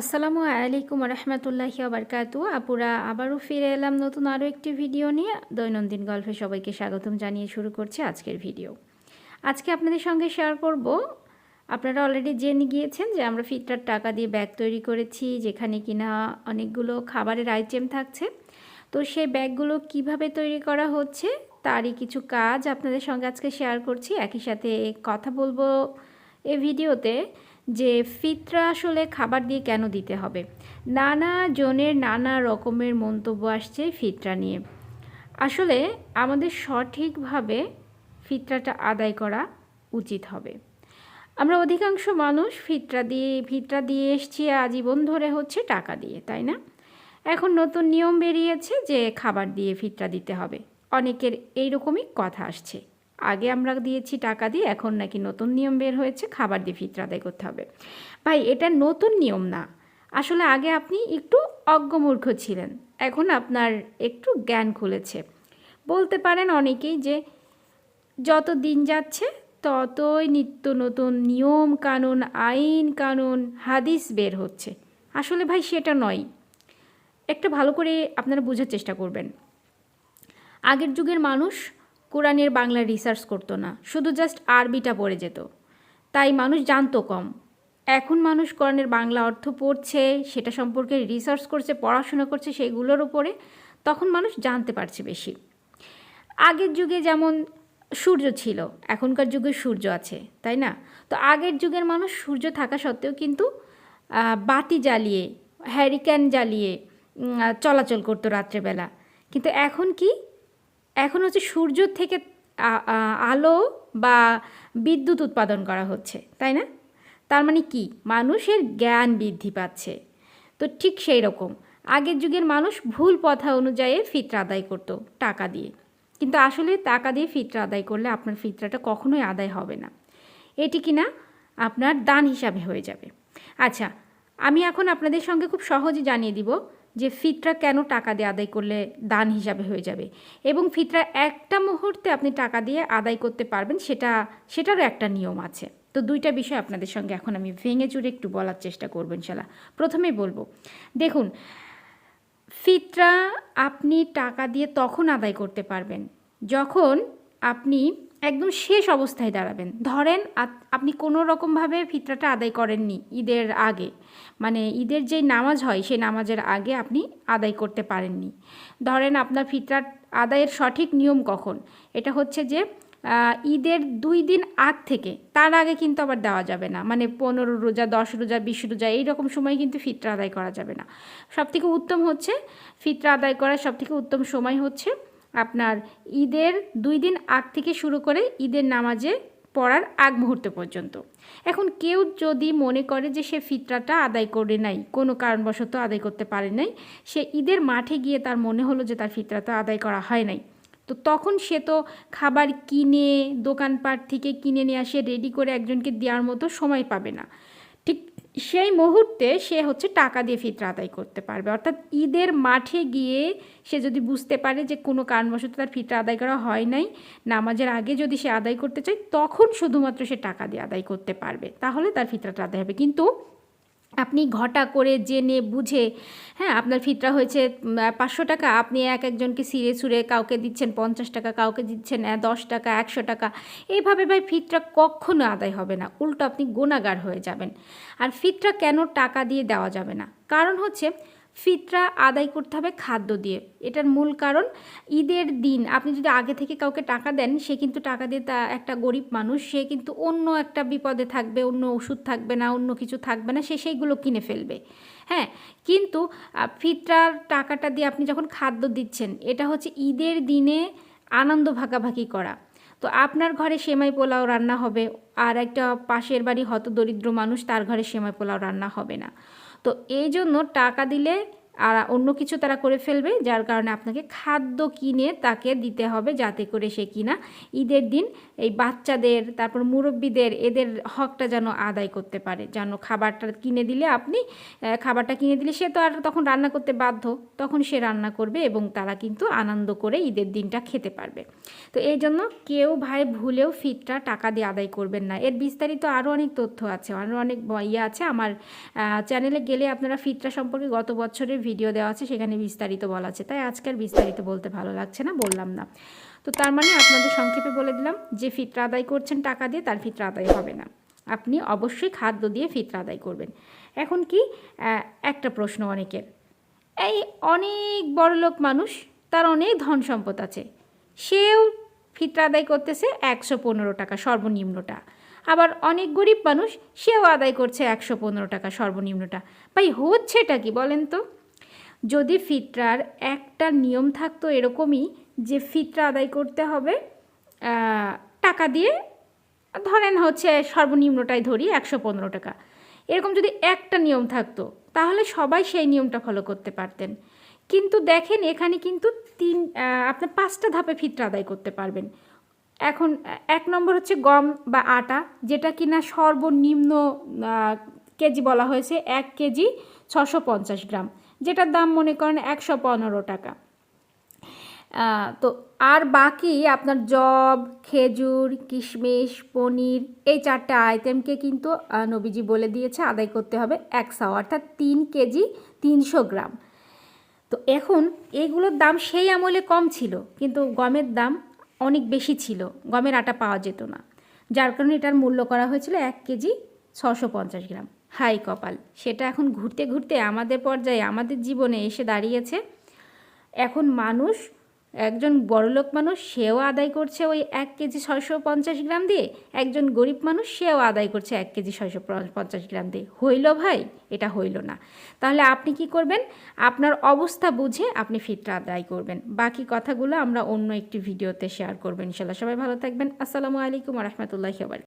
আসসালামু আলাইকুম রহমতুল্লাহি আবরকাতু আপুরা, আবারও ফিরে এলাম নতুন আরও একটি ভিডিও নিয়ে। দৈনন্দিন গল্পে সবাইকে স্বাগতম জানিয়ে শুরু করছি আজকের ভিডিও। আজকে আপনাদের সঙ্গে শেয়ার করব। আপনারা অলরেডি জেনে গিয়েছেন যে আমরা ফিটটার টাকা দিয়ে ব্যাগ তৈরি করেছি, যেখানে কিনা অনেকগুলো খাবারের আইটেম থাকছে। তো সেই ব্যাগগুলো কীভাবে তৈরি করা হচ্ছে, তারই কিছু কাজ আপনাদের সঙ্গে আজকে শেয়ার করছি। একই সাথে কথা বলব এই ভিডিওতে যে ফিতরা আসলে খাবার দিয়ে কেন দিতে হবে। নানা জনের নানা রকমের মন্তব্য আসছে ফিতরা নিয়ে। আসলে আমাদের সঠিকভাবে ফিতরাটা আদায় করা উচিত হবে। আমরা অধিকাংশ মানুষ ফিতরা দিয়ে ফিতরা দিয়ে এসছি, আজীবন ধরে হচ্ছে টাকা দিয়ে, তাই না? এখন নতুন নিয়ম বেরিয়েছে যে খাবার দিয়ে ফিতরা দিতে হবে। অনেকের এইরকমই কথা আসছে। আগে আমরা দিয়েছি টাকা দিয়ে, এখন নাকি নতুন নিয়ম বের হয়েছে, খাবার দিয়ে ফিতরা আদায় করতে হবে। ভাই, এটা নতুন নিয়ম না। আসলে আগে আপনি একটু অজ্ঞমূর্খ ছিলেন। এখন আপনার একটু জ্ঞান খুলেছে। বলতে পারেন অনেকেই যে, যত দিন যাচ্ছে, ততই নিত্য নতুন নিয়ম, কানুন, আইন, কানুন, হাদিস বের হচ্ছে। আসলে ভাই, সেটা নয়। একটা ভালো করে আপনারা বোঝার চেষ্টা করবেন। আগের যুগের মানুষ কোরআনের বাংলা রিসার্চ করতো না, শুধু জাস্ট আরবিটা পড়ে যেত। তাই মানুষ জানতো কম। এখন মানুষ কোরআনের বাংলা অর্থ পড়ছে, সেটা সম্পর্কে রিসার্চ করছে, পড়াশোনা করছে সেগুলোর উপরে, তখন মানুষ জানতে পারছে বেশি। আগের যুগে যেমন সূর্য ছিল, এখনকার যুগে সূর্য আছে, তাই না? তো আগের যুগের মানুষ সূর্য থাকা সত্ত্বেও কিন্তু বাতি জ্বালিয়ে হ্যারিক্যান জ্বালিয়ে চলাচল করতো রাত্রেবেলা। কিন্তু এখন কি? এখন হচ্ছে সূর্য থেকে আলো বা বিদ্যুৎ উৎপাদন করা হচ্ছে, তাই না? তার মানে কি? মানুষের জ্ঞান বৃদ্ধি পাচ্ছে। তো ঠিক সেই রকম। আগের যুগের মানুষ ভুল পথা অনুযায়ী ফিতরা আদায় করতো টাকা দিয়ে। কিন্তু আসলে টাকা দিয়ে ফিতরা আদায় করলে আপনার ফিতরাটা কখনোই আদায় হবে না। এটি কিনা? আপনার দান হিসাবে হয়ে যাবে। আচ্ছা আমি এখন আপনাদের সঙ্গে খুব সহজে জানিয়ে দিব যে ফিতরা কেন টাকা দিয়ে আদায় করলে দান হিসাবে হয়ে যাবে? এবং ফিতরা একটা মুহূর্তে আপনি টাকা দিয়ে আদায় করতে পারবেন, সেটা, সেটারও একটা নিয়ম আছে। তো দুইটা বিষয় আপনাদের সঙ্গে এখন আমি ভেঙে চুরে একটু বলার চেষ্টা করব ইনশাল্লাহ প্রথমেই বলব, দেখুন, ফিতরা আপনি টাকা দিয়ে তখন আদায় করতে পারবেন, যখন আপনি একদম শেষ অবস্থায় দাঁড়াবেন। ধরেন আপনি কোনো রকমভাবে ফিতরাটা আদায় করেননি ঈদের আগে। মানে ঈদের যেই নামাজ হয় সেই নামাজের আগে আপনি আদায় করতে পারেননি। ধরেন আপনার ফিতরা আদায়ের সঠিক নিয়ম কখন? এটা হচ্ছে যে ঈদের দুই দিন আগ থেকে, তার আগে কিন্তু আবার দেওয়া যাবে না। মানে পনেরো রোজা, দশ রোজা, বিশ রোজা, এইরকম সময় কিন্তু ফিতরা আদায় করা যাবে না। সবথেকে উত্তম হচ্ছে, ফিতরা আদায় করার সবথেকে উত্তম সময় হচ্ছে আপনার ঈদের দুই দিন আগ থেকে শুরু করে ঈদের নামাজে পড়ার আগ মুহূর্ত পর্যন্ত। এখন কেউ যদি মনে করে যে সে ফিতরাটা আদায় করে নাই, কোনো কারণবশত আদায় করতে পারে নাই, সে ঈদের মাঠে গিয়ে তার মনে হলো যে তার ফিতরাটা আদায় করা হয় নাই। তো তখন সে তো খাবার কিনে, দোকানপাট থেকে কিনে নিয়ে আসে রেডি করে একজনকে দেওয়ার মতো সময় পাবে না। ঠিক সেই মুহূর্তে সে হচ্ছে টাকা দিয়ে ফিতরা আদায় করতে পারবে। অর্থাৎ ঈদের মাঠে গিয়ে সে যদি বুঝতে পারে যে কোনো কারণবশত তার ফিতরা আদায় করা হয় নাই, নামাজের আগে যদি সে আদায় করতে চায়, তখন শুধুমাত্র সে টাকা দিয়ে আদায় করতে পারবে। তাহলে তার ফিতরাটা আদায় হবে। কিন্তু আপনি ঘটা করে জেনে বুঝে হ্যাঁ আপনার ফিতরা হয়েছে পাঁচশো টাকা, আপনি এক একজনকে সিরে সুরে কাউকে দিচ্ছেন পঞ্চাশ টাকা, কাউকে দিচ্ছেন দশ টাকা, একশো টাকা, এইভাবে ভাই ফিতরা কখনো আদায় হবে না, উল্টো আপনি গোনাগার হয়ে যাবেন। আর ফিতরা কেন টাকা দিয়ে দেওয়া যাবে না? কারণ হচ্ছে ফিতরা আদায় করতে হবে খাদ্য দিয়ে। এটার মূল কারণ, ঈদের দিন আপনি যদি আগে থেকে কাউকে টাকা দেন, সে কিন্তু টাকা দিয়ে তা একটা গরিব মানুষ, সে কিন্তু অন্য একটা বিপদে থাকবে, অন্য ওষুধ থাকবে না, অন্য কিছু থাকবে না, সে সেইগুলো কিনে ফেলবে। হ্যাঁ কিন্তু ফিতরার টাকাটা দিয়ে আপনি যখন খাদ্য দিচ্ছেন, এটা হচ্ছে ঈদের দিনে আনন্দ ভাগাভাগি করা। তো আপনার ঘরে সেমাই পোলাও রান্না হবে, আর একটা পাশের বাড়ি হত দরিদ্র মানুষ, তার ঘরে সেমাই পোলাও রান্না হবে না। তো এই জন্য টাকা দিলে আর অন্য কিছু তারা করে ফেলবে, যার কারণে আপনাকে খাদ্য কিনে তাকে দিতে হবে যাতে করে সে কিনা ঈদের দিন এই বাচ্চাদের, তারপর মুরব্বীদের, এদের হকটা যেন আদায় করতে পারে। যেন খাবারটা কিনে দিলে আপনি খাবারটা কিনে দিলে সে তো আর তখন রান্না করতে বাধ্য, তখন সে রান্না করবে এবং তারা কিন্তু আনন্দ করে ঈদের দিনটা খেতে পারবে। তো এই জন্য কেউ ভাই ভুলেও ফিটটা টাকা দিয়ে আদায় করবেন না। এর বিস্তারিত আরও অনেক তথ্য আছে, আরও অনেক ইয়ে আছে আমার চ্যানেলে গেলে আপনারা ফিটটা সম্পর্কে গত বছরের ভিডিও দেওয়া আছে, সেখানে বিস্তারিত বলা আছে। তাই আজকের বিস্তারিত বলতে ভালো লাগছে না, বললাম না। তো তার মানে আপনাদের সংক্ষেপে বলে দিলাম, যে ফিতরা আদায় করছেন টাকা দিয়ে, তার ফিতরা আদায় হবে না। আপনি অবশ্যই খাদ্য দিয়ে ফিতরা আদায় করবেন। এখন কি একটা প্রশ্ন অনেকের। এই অনেক বড়লোক মানুষ, তার অনেক ধন সম্পদ আছে। সেও ফিতরা আদায় করতেছে একশো পনেরো টাকা সর্বনিম্নটা। আবার অনেক গরিব মানুষ, সেও আদায় করছে একশো পনেরো টাকা সর্বনিম্নটা। ভাই, হচ্ছেটা কি বলেন তো? যদি ফিতরার একটা নিয়ম থাকতো এরকমই যে ফিতরা আদায় করতে হবে টাকা দিয়ে, ধরেন হচ্ছে সর্বনিম্নটাই ধরি একশো পনেরো টাকা। এরকম যদি একটা নিয়ম থাকতো, তাহলে সবাই সেই নিয়মটা ফলো করতে পারতেন। কিন্তু দেখেন এখানে কিন্তু তিন আপনার পাঁচটা ধাপে ফিতরা আদায় করতে পারবেন। এখন এক নম্বর হচ্ছে গম বা আটা, যেটা কিনা সর্বনিম্ন কেজি বলা হয়েছে এক কেজি ছশো পঞ্চাশ গ্রাম। যেটার দাম মনে করেন একশো পনেরো টাকা। তো আর বাকি আপনার জব, খেজুর, কিশমিশ, পনির, এই চারটে আইটেমকে কিন্তু নবীজি বলে দিয়েছে, আদায় করতে হবে একশো অর্থাৎ তিন কেজি তিনশো গ্রাম। তো এখন এইগুলোর দাম সেই আমলে কম ছিল, কিন্তু গমের দাম অনেক বেশি ছিল, গমের আটা পাওয়া যেত না। যার কারণে এটার মূল্য করা হয়েছিল এক কেজি ছশো পঞ্চাশ গ্রাম। হাই কপাল। সেটা এখন ঘুরতে ঘুরতে আমাদের পর্যায়ে, আমাদের জীবনে এসে দাঁড়িয়েছে। এখন মানুষ, একজন বড়লোক মানুষ, সেও আদায় করছে ওই এক কেজি ছয়শো পঞ্চাশ গ্রাম দিয়ে। একজন গরিব মানুষ, সেও আদায় করছে এক কেজি ছয়শো পঞ্চাশ গ্রাম দিয়ে। হইল ভাই, এটা হইল না। তাহলে আপনি কি করবেন? আপনার অবস্থা বুঝে আপনি ফিটটা আদায় করবেন। বাকি কথাগুলো আমরা অন্য একটি ভিডিওতে শেয়ার করবেন ইনশাল্লাহ। সবাই ভালো থাকবেন। আসসালামু আলাইকুম রহমতুল্লাহি